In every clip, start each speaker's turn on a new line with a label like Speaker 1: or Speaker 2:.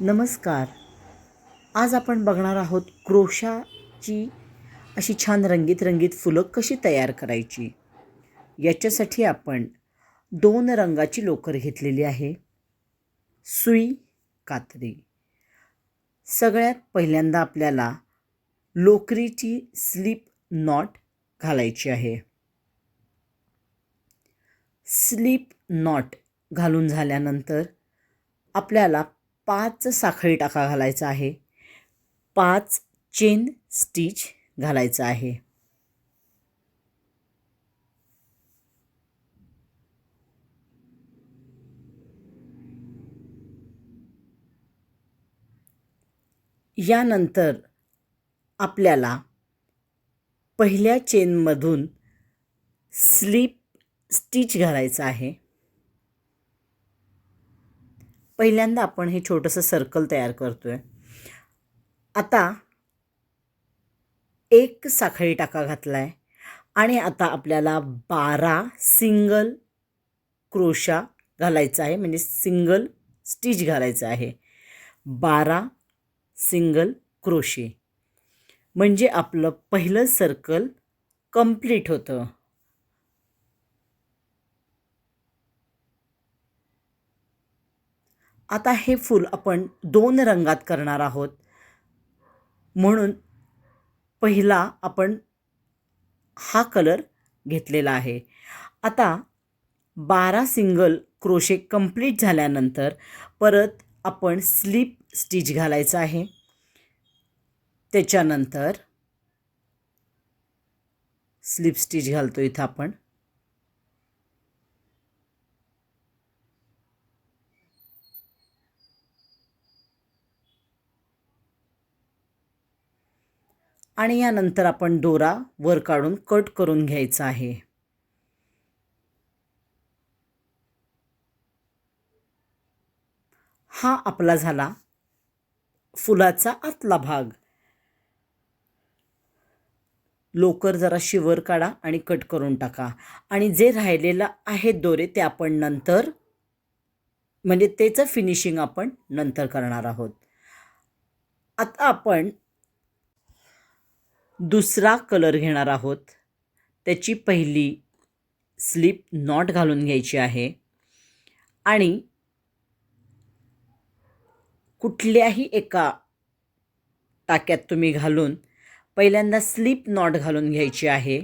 Speaker 1: नमस्कार. आज आपण बघणार आहोत क्रोशाची अशी छान रंगीत रंगीत फुलं कशी तयार करायची? याच्यासाठी आपण दोन रंगाची लोकर घेतलेली आहे. सुई कात्री. सगळ्यात पहिल्यांदा आपल्याला लोकरीची स्लिप नॉट घालायची आहे. स्लिप नॉट घालून झाल्यानंतर आपल्याला पाच साखळी टाका घालायचा आहे. पाच चेन स्टिच घालायचं आहे. यानंतर आपल्याला पहिल्या चेनमधून स्लिप स्टिच घालायचं आहे. पहिल्यांदा आपण हे छोटंसं सर्कल तयार करतो आहे आता एक साखळी टाका घातला आहे आणि आता आपल्याला बारा सिंगल क्रोशा घालायचा आहे म्हणजे सिंगल स्टिच घालायचं आहे. बारा सिंगल क्रोशे म्हणजे आपलं पहिलं सर्कल कंप्लीट होतं. आता हे फूल आपण दोन रंगात करणार आहोत. म्हणून पहिला आपण हा कलर घेतलेला आहे. आता बारा सिंगल क्रोशे कंप्लीट झाल्यानंतर परत आपण स्लिप स्टिच घालायचं आहे. त्याच्यानंतर स्लिप स्टिच घालतो इथं आपण. आणि यानंतर आपण दोरा वर काढून कट करून घ्यायचा आहे. हा आपला झाला फुलाचा आतला भाग. लोकर जरा शिवर काढा आणि कट करून टाका. आणि जे राहिलेलं आहे दोरे ते आपण नंतर म्हणजे त्याचं फिनिशिंग आपण नंतर करणार आहोत. आता आपण दुसरा कलर घेणार आहोत. त्याची पहिली स्लिप नॉट घालून घ्यायची आहे. आणि कुठल्याही एका टाक्यात तुम्ही घालून पहिल्यांदा स्लिप नॉट घालून घ्यायची आहे.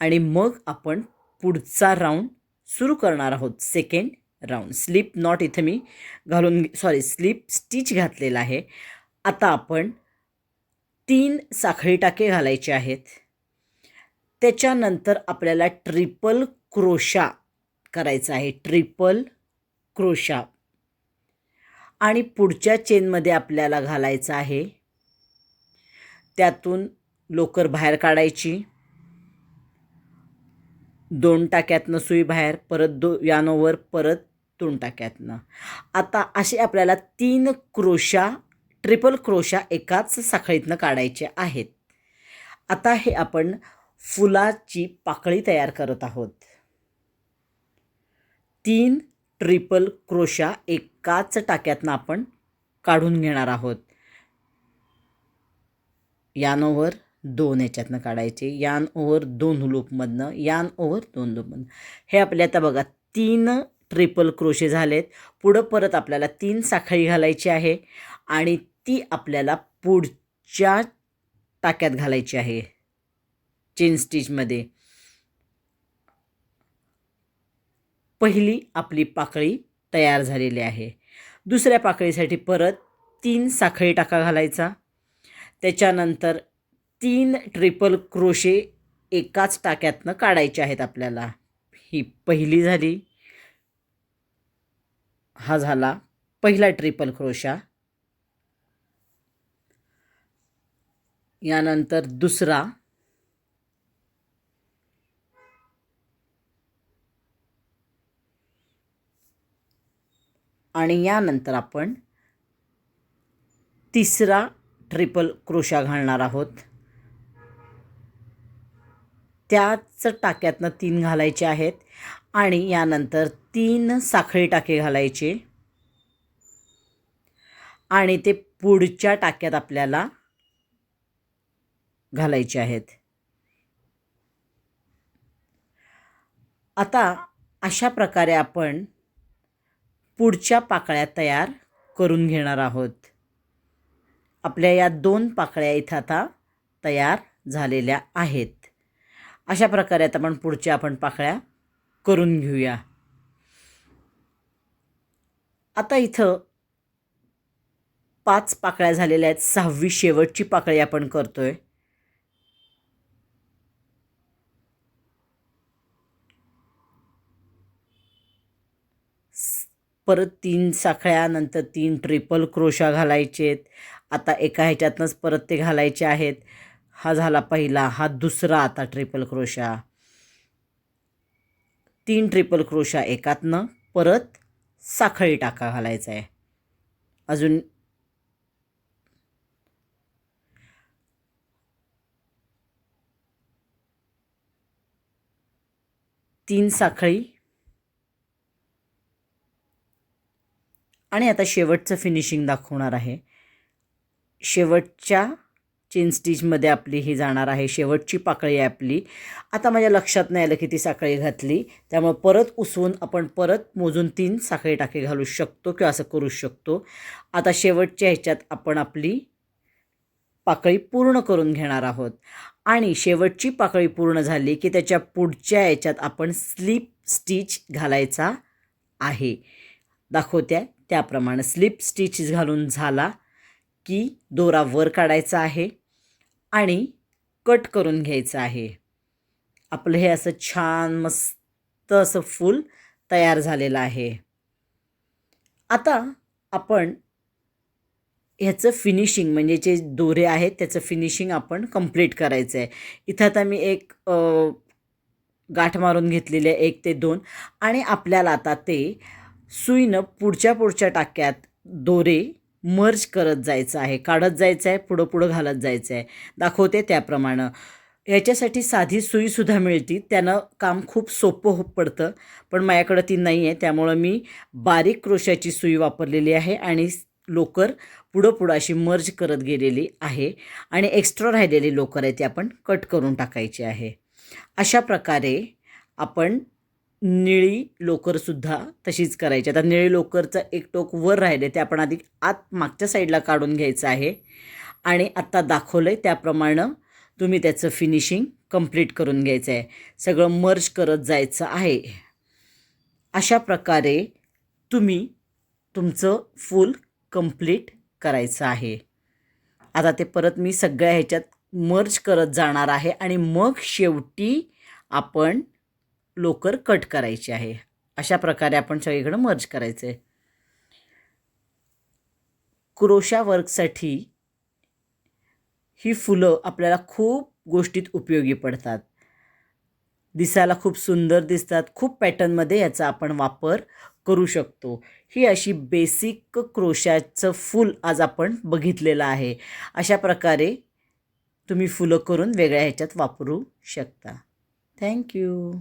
Speaker 1: आणि मग आपण पुढचा राऊंड सुरू करणार आहोत. Second round. स्लिप नॉट इथं मी घालून सॉरी स्लिप स्टिच घातलेला आहे. आता आपण तीन साखळी टाके घालायचे आहेत. त्याच्यानंतर आपल्याला ट्रिपल क्रोशा करायचा आहे. ट्रिपल क्रोशा आणि पुढच्या चेनमध्ये आपल्याला घालायचं आहे. त्यातून लोकर बाहेर काढायची. दोन टाक्यातनं सुई बाहेर परत दो यानोवर परत दोन टाक्यातनं. आता असे आपल्याला तीन क्रोशा ट्रिपल क्रोशा एकाच साखळीतनं काढायचे आहेत. आता हे आपण फुलाची पाकळी तयार करत आहोत. तीन ट्रिपल क्रोशा एकाच टाक्यातनं आपण काढून घेणार आहोत. यान ओव्हर दोन याच्यातनं काढायचे यान ओव्हर दोन लूपमधनं यान ओव्हर दोन लूपमधनं. हे आपल्या आता बघा तीन ट्रिपल क्रोशे झालेत. पुढं परत आपल्याला तीन साखळी घालायची आहे आणि ती आपल्याला पुढच्या टाक्यात घालायची आहे. चेन स्टिचमध्ये पहिली आपली पाकळी तयार झालेली आहे. दुसऱ्या पाकळीसाठी परत तीन साखळी टाका घालायचा. त्याच्यानंतर तीन ट्रिपल क्रोशे एकाच टाक्यातनं काढायचे आहेत आपल्याला. ही पहिली झाली. हा झाला पहिला ट्रिपल क्रोशा यानंतर दुसरा. आणि यानंतर आपण तिसरा ट्रिपल क्रोशा घालणार आहोत. त्याच टाक्यातनं तीन घालायचे आहेत आणि यानंतर तीन साखळी टाके घालायचे. आणि ते पुढच्या टाक्यात आपल्याला घालायचे आहेत. आता अशा प्रकारे आपण पुढच्या पाकळ्या तयार करून घेणार आहोत. आपल्या या दोन पाकळ्या इथं आता तयार झालेल्या आहेत. अशा प्रकारे आता आपण पुढच्या आपण पाकळ्या करून घेऊया. आता इथं पाच पाकळ्या झालेल्या आहेत. सहावी शेवटची पाकळी आपण करतोय. आहे परत तीन साखळ्या नंतर तीन ट्रिपल क्रोशा घालायचेत. आता एका ह्याच्यातनंच परत ते घालायचे आहेत. हा झाला पहिला हा दुसरा आता ट्रिपल क्रोशा. तीन ट्रिपल क्रोशा एकातनं परत साखळी टाका घालायचा आहे. अजून तीन साखळी आणि आता शेवटचं फिनिशिंग दाखवणार आहे. शेवटच्या चेन स्टिचमध्ये आपली ही जाणार आहे. शेवटची पाकळी आहे आपली. आता माझ्या लक्षात नाही आलं किती साखळी घातली. त्यामुळे परत उसवून आपण परत मोजून तीन साखळी टाके घालू शकतो किंवा असं करू शकतो. आता शेवटच्या ह्याच्यात आपण आपली पाकळी पूर्ण करून घेणार आहोत. आणि शेवटची पाकळी पूर्ण झाली की त्याच्या पुढच्या याच्यात आपण स्लिप स्टिच घालायचा आहे. दाखवत्या त्याप्रमाणे स्लिप स्टिच घालून झाला की दोरा वर काढायचा आहे आणि कट करून घ्यायचं आहे. आपलं हे असं छान मस्त असं फूल तयार झालेलं आहे. आता आपण ह्याचं फिनिशिंग म्हणजे जे दोरे आहेत त्याचं फिनिशिंग आपण कंप्लीट करायचं आहे. इथं आता मी एक गाठ मारून घेतलेली आहे एक ते दोन. आणि आपल्याला आता ते सुईनं पुढच्या पुढच्या टाक्यात दोरे मर्ज करत जायचं आहे काढत जायचं आहे पुढं पुढं घालत जायचं आहे. दाखवते त्याप्रमाणे. ह्याच्यासाठी साधी सुईसुद्धा मिळते. त्यानं काम खूप सोपं हो पडतं. पण माझ्याकडं ती नाही आहे. त्यामुळं मी बारीक क्रोशाची सुई वापरलेली आहे आणि लोकर पुढं पुढं अशी मर्ज करत गेलेली आहे. आणि एक्स्ट्रा राहिलेली लोकर आहे ती आपण कट करून टाकायची आहे. अशा प्रकारे आपण निळी लोकरसुद्धा तशीच करायची. आता निळी लोकरचं एक टोक वर राहिले ते आपण आधी आत मागच्या साईडला काढून घ्यायचं आहे. आणि आत्ता दाखवलं आहे त्याप्रमाणे तुम्ही त्याचं फिनिशिंग कंप्लीट करून घ्यायचं आहे. सगळं मर्ज करत जायचं आहे. अशा प्रकारे तुम्ही तुमचं फूल कंप्लीट करायचं आहे. आता ते परत मी सगळ्या ह्याच्यात मर्ज करत जाणार आहे. आणि मग शेवटी आपण लोकर कट करायची आहे. अशा प्रकारे आपण सगळीकडं मर्ज करायचं. आहे क्रोशा वर्कसाठी ही फुलं आपल्याला खूप गोष्टीत उपयोगी पडतात. दिसायला खूप सुंदर दिसतात. खूप पॅटर्नमध्ये याचा आपण वापर करू शकतो. ही अशी बेसिक क्रोशाचं फूल आज आपण बघितलेलं आहे. अशा प्रकारे तुम्ही फुलं करून वेगळ्या ह्याच्यात वापरू शकता. थँक्यू